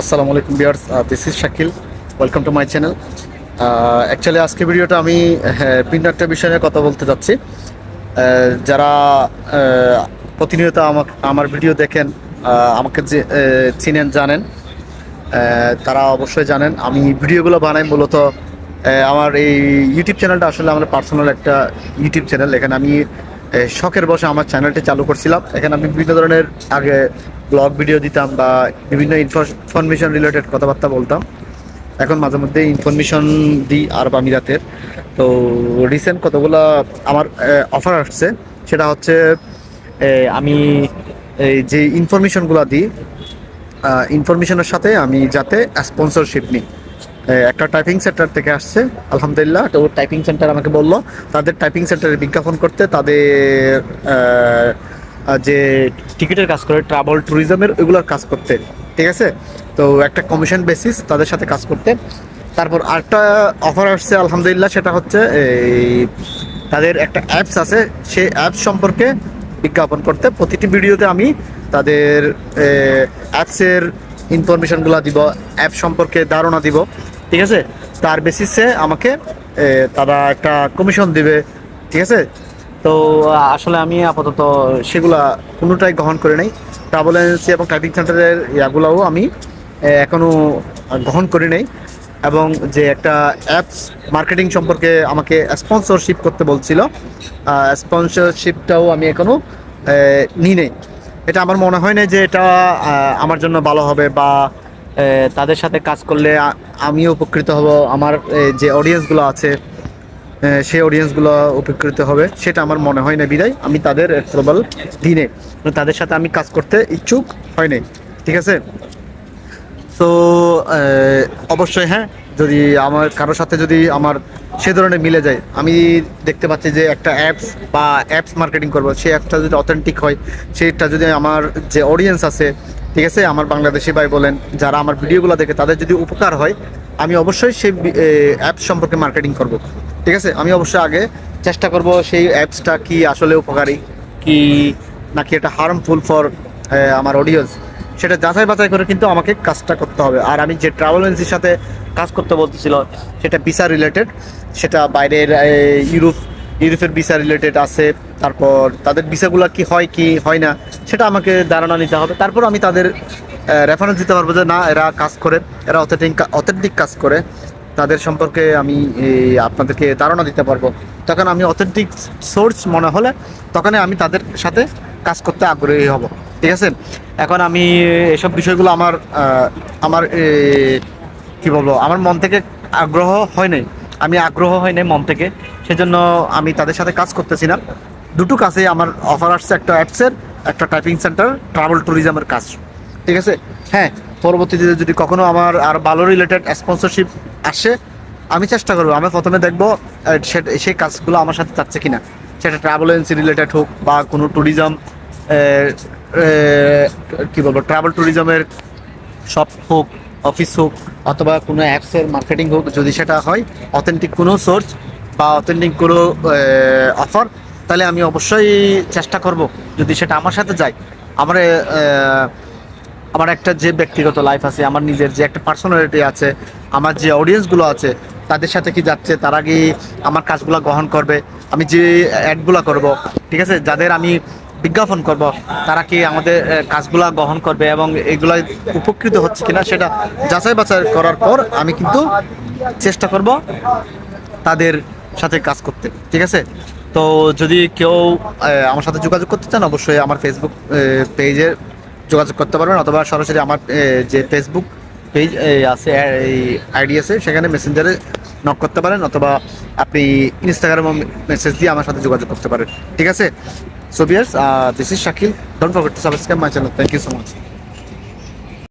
আসসালামু আলাইকুম viewers this is Shakil welcome to my channel actually আজকে ভিডিওটা আমি হ্যাঁ, ভিন্ন একটা বিষয় নিয়ে কথা বলতে যাচ্ছি। যারা প্রতিনিয়ত আমাকে আমার ভিডিও দেখেন আমাকে যে চিনেন জানেন তারা অবশ্যই জানেন আমি ভিডিওগুলো বানাই মূলত আমার এই ইউটিউব চ্যানেলটা আসলে আমার পার্সোনাল একটা ইউটিউব চ্যানেল এখানে আমি শখের বসে আমার চ্যানেলটি চালু করছিলাম। এখানে আমি বিভিন্ন ধরনের আগে ব্লগ ভিডিও দিতাম বা বিভিন্ন ইনফরমেশন রিলেটেড কথাবার্তা বলতাম। এখন মাঝে মধ্যে ইনফরমেশন দিই আরব আমিরাতের। তো রিসেন্ট কতগুলো আমার অফার আসছে, সেটা হচ্ছে আমি এই যে ইনফরমেশনগুলো দিই ইনফরমেশনের সাথে আমি যাতে স্পন্সরশিপ নিই। একটা টাইপিং সেন্টার থেকে আসছে, আলহামদুলিল্লাহ। তো টাইপিং সেন্টার আমাকে বলল, তাদের টাইপিং সেন্টারে বিজ্ঞাপন করতে, তাদের যে টিকিটের কাজ করে ট্রাভেল ট্যুরিজমের ওইগুলোর কাজ করতে। ঠিক আছে? তো একটা কমিশন বেসিস তাদের সাথে কাজ করতে। তারপর আরেকটা অফার আসছে, আলহামদুলিল্লাহ, সেটা হচ্ছে এই তাদের একটা অ্যাপস আছে। সেই অ্যাপস সম্পর্কে বিজ্ঞাপন করতে। প্রতিটি ভিডিওতে আমি তাদের অ্যাপসের ইনফরমেশনগুলো দিব অ্যাপ সম্পর্কে ধারণা দিব। ঠিক আছে? তার বেসিসে আমাকে তারা একটা কমিশন দিবে। ঠিক আছে? তো আসলে আমি আপাতত সেগুলা কোনোটাই গ্রহণ করে নেই। ট্রাভেল এজেন্সি এবং টাইপিং সেন্টারের ইয়াগুলোও আমি এখনও গ্রহণ করি নেই। এবং যে একটা অ্যাপস মার্কেটিং সম্পর্কে আমাকে স্পন্সরশিপ করতে বলছিল স্পন্সরশিপটাও আমি এখনও নিই নেই। এটা আমার মনে হয় না যে এটা আমার জন্য ভালো হবে বা তাদের সাথে কাজ করলে আমিও উপকৃত হব। আমার যে অডিয়েন্সগুলো আছে সেই অডিয়েন্সগুলো উপকৃত হবে। সেটা আমার মনে হয় না বিদায়। আমি তাদের প্রবল দিনে, তাদের সাথে আমি কাজ করতে ইচ্ছুক হয় নাই। ঠিক আছে? তো অবশ্যই হ্যাঁ যদি আমার, কারোর সাথে যদি আমার সে ধরনের মিলে যায়, আমি দেখতে পাচ্ছি যে একটা অ্যাপস বা অ্যাপস মার্কেটিং করব সেই অ্যাপসটা যদি অথেন্টিক হয়, সেটা যদি আমার যে অডিয়েন্স আছে, ঠিক আছে, আমার বাংলাদেশি ভাই বলেন, যারা আমার ভিডিওগুলো দেখে তাদের যদি উপকার হয়, আমি অবশ্যই সেই অ্যাপস সম্পর্কে মার্কেটিং করব। ঠিক আছে, আমি অবশ্যই আগে চেষ্টা করব সেই অ্যাপসটা কি আসলে উপকারী, কি নাকি এটা হার্মফুল ফর আমার অডিয়েন্স সেটা যাচাই বাছাই করে কিন্তু আমাকে কাজটা করতে হবে। আর আমি যে ট্রাভেল এজেন্সির সাথে কাজ করতে বলতেছিল, সেটা ভিসা রিলেটেড সেটা বাইরের ইউরোপ, ইউরোপের ভিসা রিলেটেড আছে, তারপর তাদের ভিসাগুলো কি হয় কি হয় না, সেটা আমাকে ধারণা নিতে হবে। তারপর আমি তাদের রেফারেন্স দিতে পারব যে না, এরা কাজ করে, এরা অথেন্টিক অথেন্টিক কাজ করে। তাদের সম্পর্কে আমি আপনাদেরকে ধারণা দিতে পারব। তখন আমি অথেন্টিক সোর্স মনে হলে তখনই আমি তাদের সাথে কাজ করতে আগ্রহী হব। ঠিক আছে? এখন আমি এসব বিষয়গুলো আমার আমার কি বলব, আমার মন থেকে আগ্রহ হয় নাই। আমি আগ্রহ হয় নাই মন থেকে। সেজন্য আমি তাদের সাথে কাজ করতেছি না। দুটো কাজে আমার অফার আসছে, একটা অ্যাপসের একটা টাইপিং সেন্টার ট্রাভেল ট্যুরিজমের কাজ। ঠিক আছে? হ্যাঁ পরবর্তীতে যদি কখনো আমার আর ভালো রিলেটেড স্পন্সরশিপ আসে, আমি চেষ্টা করব। আমি প্রথমে দেখব সেই কাজগুলো আমার সাথে চাচ্ছে কিনা। সেটা ট্রাভেল এজেন্সি রিলেটেড হোক বা কোনো ট্যুরিজম কি বলব ট্রাভেল ট্যুরিজমের শপ হোক অফিস হোক, অথবা কোনো অ্যাপসের মার্কেটিং হোক, যদি সেটা হয় অথেন্টিক কোনো সোর্স বা অথেন্টিক কোনো অফার তাহলে আমি অবশ্যই চেষ্টা করব। যদি সেটা আমার সাথে যায়, আমার আমার একটা যে ব্যক্তিগত লাইফ আছে, আমার নিজের যে একটা পার্সোনালিটি আছে, আমার যে অডিয়েন্সগুলো আছে, তাদের সাথে কি যাচ্ছে, তারা কি আমার কাজগুলো গ্রহণ করবে, আমি যে অ্যাডগুলো করব, ঠিক আছে? যাদের আমি বিজ্ঞাপন করব, তারা কি আমাদের কাজগুলা গ্রহণ করবে এবং এগুলো উপকৃত হচ্ছে কিনা সেটা যাচাই বাছাই করার পর আমি কিন্তু চেষ্টা করব তাদের সাথে কাজ করতে, ঠিক আছে? তো যদি কেউ আমার সাথে যোগাযোগ করতে চান, অবশ্যই আমার ফেসবুক পেজে যোগাযোগ করতে পারবেন অথবা সরাসরি আমার যে ফেসবুক পেজ আছে এই আইডি আছে, সেখানে মেসেঞ্জারে নক করতে পারেন অথবা আপনি ইনস্টাগ্রামে মেসেজ দিয়ে আমার সাথে যোগাযোগ করতে পারেন। ঠিক আছে? So this is Shakil don't forget to subscribe my channel thank you so much